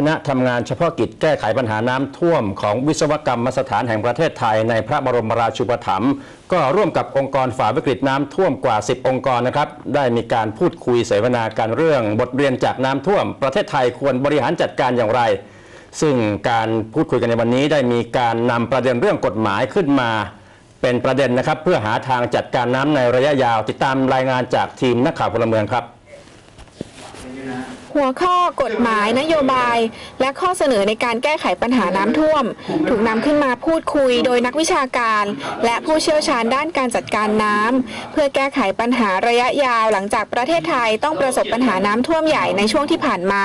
คณะทำงานเฉพาะกิจแก้ไขปัญหาน้ำท่วมของวิศวกรรมสถานแห่งประเทศไทยในพระบรมราชูปถัมภ์ก็ร่วมกับองค์กรฝ่าวิกฤตน้ำท่วมกว่า 10 องค์กรนะครับ ได้มีการพูดคุยเสวนาการเรื่องบทเรียนจากน้ำท่วม ประเทศไทยควรบริหารจัดการอย่างไร ซึ่งการพูดคุยกันในวันนี้ได้มีการนำประเด็นเรื่องกฎหมายขึ้นมา เป็นประเด็นนะครับ เพื่อหาทางจัดการน้ำในระยะยาว ติดตามรายงานจากทีมนักข่าวพลเมืองครับ หัวข้อกฎหมายนโยบาย และข้อเสนอในการแก้ไขปัญหาน้ำท่วม ถูกนำขึ้นมาพูดคุยโดยนักวิชาการ และผู้เชี่ยวชาญด้านการจัดการน้ำเพื่อแก้ไขปัญหาระยะยาวหลังจากประเทศไทยต้องประสบปัญหาน้ำท่วมใหญ่ในช่วงที่ผ่านมา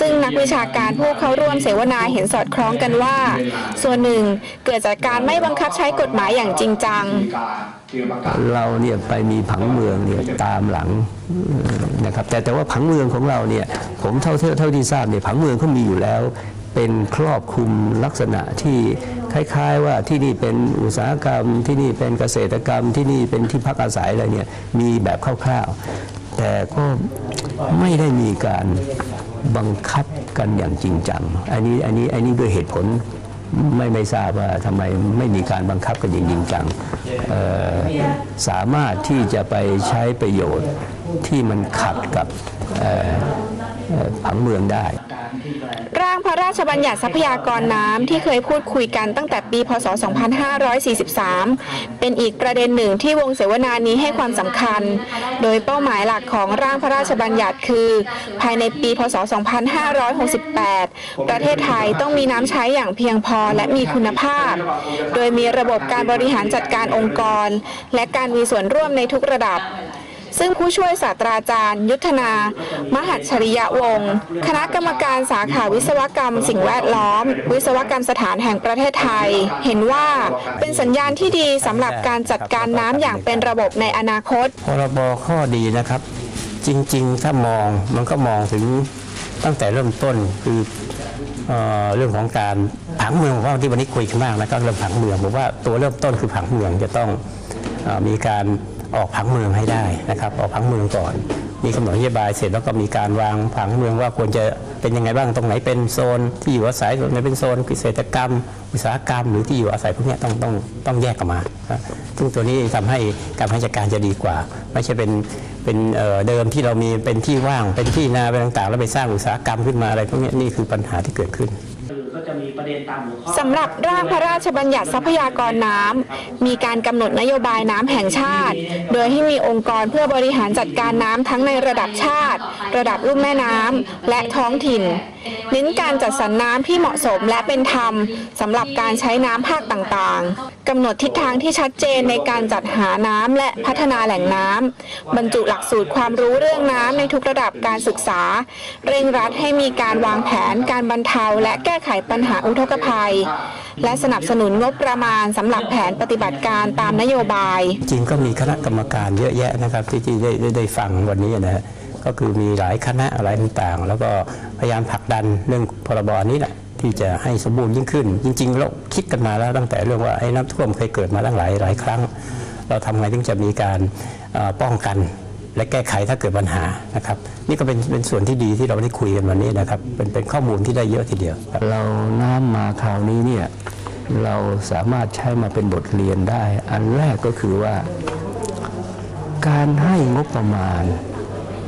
ซึ่งนักวิชาการผู้เข้าร่วมเสวนาเห็นสอดคล้องกันว่า ส่วนหนึ่งเกิดจากการไม่บังคับใช้กฎหมายอย่างจริงจัง เราเนี่ยไปมีผังเมืองเนี่ยตามหลังนะครับแต่แต่ว่าผังเมืองของเราเนี่ยผมเท่าเท่าที่ทราบเนี่ยผังเมืองเขามีอยู่แล้ว เป็นครอบคลุมลักษณะที่คล้ายๆ ว่าที่นี่เป็นอุตสาหกรรม ที่นี่เป็นเกษตรกรรม ที่นี่เป็นที่พักอาศัยอะไรเนี่ยมีแบบคร่าวๆ แต่ก็ไม่ได้มีการบังคับกันอย่างจริงจังอันนี้อันนี้อันนี้ด้วยเหตุผล ไม่ไม่ทราบว่าทำไมไม่มีการบังคับกันอย่างจริงจังสามารถที่จะไปใช้ประโยชน์ที่มันขัดกับผังเมืองได้ รางพระราชบัญญัติทรัพยากรน้ำที่เคยพูดคุยกันตั้งแต่ปี พศ 2543 เป็นอีกประเด็นหนึ่งที่วงเสวนานี้ให้ความสำคัญ โดยเป้าหมายหลักของร่างพระราชบัญญัติคือ ภายในปี พศ 2568 ประเทศไทยต้องมีน้ำใช้อย่างเพียงพอและมีคุณภาพ โดยมีระบบการบริหารจัดการองค์กร และการมีส่วนร่วมในทุกระดับ ซึ่งผู้ช่วยศาสตราจารย์ ยุทธนา มหัชริยะวงศ์คณะกรรมการสาขาวิศวกรรม สิ่งแวดล้อม วิศวกรรมสถานแห่งประเทศไทย เห็นว่าเป็นสัญญาณที่ดีสำหรับการจัดการน้ำอย่างเป็นระบบในอนาคตพรบข้อดีนะครับ จริงๆ ถ้ามองมันก็มองถึงตั้งแต่เริ่มต้นคือเออเรื่องของการผังเมืองผมว่าที่วันนี้คุยกันมากนะก็เรื่องผังเมืองผมว่าตัวเริ่มต้นคือผังเมืองจะต้องอมีการ ออกผังเมืองให้ได้นะครับออกผังเมืองก่อน มีกำหนดนโยบายเสร็จแล้วก็มีการวางผังเมืองว่าควรจะเป็นยังไงบ้างตรงไหนเป็นโซน ที่อยู่อาศัยตรงไหนเป็นโซนเกษตรกรรม อุตสาหกรรม หรือที่อยู่อาศัยพวกนี้ต้องต้องต้องแยกออกมาซึ่งตัวนี้ทำให้การบริหารจัดการจะดีกว่า ไม่ใช่เป็นเป็นเเดิมที่เรามีเป็นที่ว่างเป็นที่นาเป็นต่างๆ แล้วไปสร้างอุตสาหกรรมขึ้นมาอะไรพวกนี้นี่คือปัญหาที่เกิดขึ้น ก็จะมีประเด็นตามหัวข้อสำหรับร่างพระราชบัญญัติทรัพยากรน้ำมีการกำหนดนโยบายน้ำแห่งชาติ โดยให้มีองค์กรเพื่อบริหารจัดการน้ำทั้งในระดับชาติ ระดับลุ่มแม่น้ำและท้องถิ่น เน้นการจัดสรรน้ำที่เหมาะสมและเป็นธรรมสำหรับการใช้น้ำภาคต่างๆกำหนดทิศทางที่ชัดเจนในการจัดหาน้ำและพัฒนาแหล่งน้ำบรรจุหลักสูตรความรู้เรื่องน้ำในทุกระดับการศึกษา เร่งรัดให้มีการวางแผนการบรรเทาและแก้ไขปัญหาอุทกภัย และสนับสนุนงบประมาณสำหรับแผนปฏิบัติการตามนโยบาย จริงก็มีคณะกรรมการเยอะแยะนะครับที่ที่ได้ได้ได้ฟังวันนี้นะฮะก็คือมีหลายคณะอะไรต่างๆ แล้วก็พยายามผลักดันเรื่องพรบนี้แหละที่จะให้สมบูรณ์ยิ่งขึ้น จริงๆเราคิดกันมาแล้วตั้งแต่เรื่องว่าไอ้น้ำท่วมเคยเกิดมาตั้งหลายหลายครั้ง เราทำไงถึงจะมีการป้องกัน และแก้ไขถ้าเกิดปัญหานะครับ นี่ก็เป็นเป็นส่วนที่ดีที่เราได้คุยกันวันนี้นะครับ เป็นเป็นข้อมูลที่ได้เยอะทีเดียว เราน้ำมาคราวนี้เนี่ยเราสามารถใช้มาเป็นบทเรียนได้ อันแรกก็คือว่า การให้งบประมาณ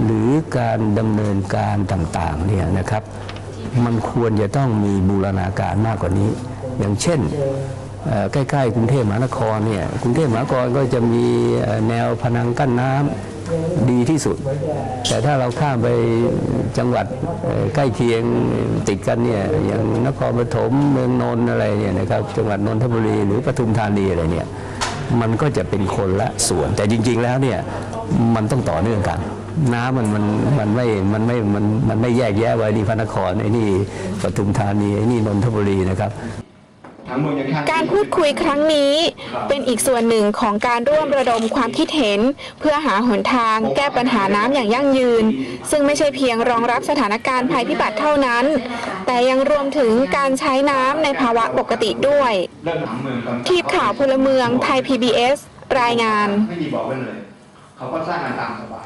หรือการดำเนินการต่างๆเนี่ยนะครับ มันควรจะต้องมีบูรณาการมากกว่านี้ อย่างเช่นใกล้ๆกรุงเทพมหานครเนี่ยกรุงเทพมหานครก็จะมีแนวพนังกั้นน้ำ ดีที่สุด แต่ถ้าเราข้ามไปจังหวัดใกล้เคียงติดกันเนี่ยอย่างนครปฐมเมืองนนท์อะไรเนี่ยนะครับจังหวัดนนทบุรีหรือปทุมธานีอะไรเนี่ยมันก็จะเป็นคนละส่วน แต่จริง ๆแล้วเนี่ยมันต้องต่อเนื่องกัน น้ำมันมันมันไม่มันไม่มันมันไม่แยกแยะไว้นี่พระนครไอ้นี่ปทุมธานีไอ้นี่นนทบุรีนะครับ การพูดคุยครั้งนี้เป็นอีกส่วนหนึ่งของการร่วมระดมความคิดเห็น เพื่อหาหนทางแก้ปัญหาน้ำอย่างยั่งยืน ซึ่งไม่ใช่เพียงรองรับสถานการณ์ภัยพิบัติเท่านั้น แต่ยังรวมถึงการใช้น้ำในภาวะปกติด้วยทีมข่าวพลเมืองไทย PBS รายงานไม่มีบอกไว้เลย เขาก็สร้างกันตามสบาย